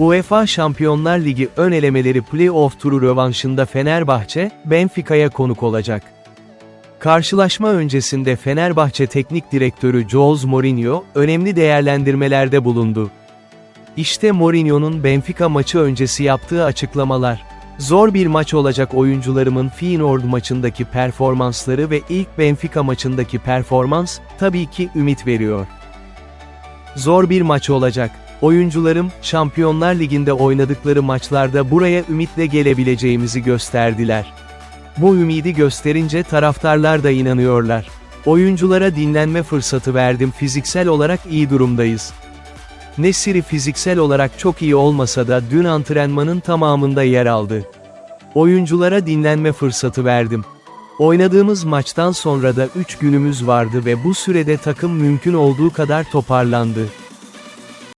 UEFA Şampiyonlar Ligi ön elemeleri play-off turu rövanşında Fenerbahçe, Benfica'ya konuk olacak. Karşılaşma öncesinde Fenerbahçe Teknik Direktörü Jose Mourinho, önemli değerlendirmelerde bulundu. İşte Mourinho'nun Benfica maçı öncesi yaptığı açıklamalar. Zor bir maç olacak oyuncularımın Feyenoord maçındaki performansları ve ilk Benfica maçındaki performans, tabii ki ümit veriyor. Zor bir maç olacak. Oyuncularım, Şampiyonlar Ligi'nde oynadıkları maçlarda buraya ümitle gelebileceğimizi gösterdiler. Bu ümidi gösterince taraftarlar da inanıyorlar. Oyunculara dinlenme fırsatı verdim fiziksel olarak iyi durumdayız. Nesiri fiziksel olarak çok iyi olmasa da dün antrenmanın tamamında yer aldı. Oyunculara dinlenme fırsatı verdim. Oynadığımız maçtan sonra da 3 günümüz vardı ve bu sürede takım mümkün olduğu kadar toparlandı.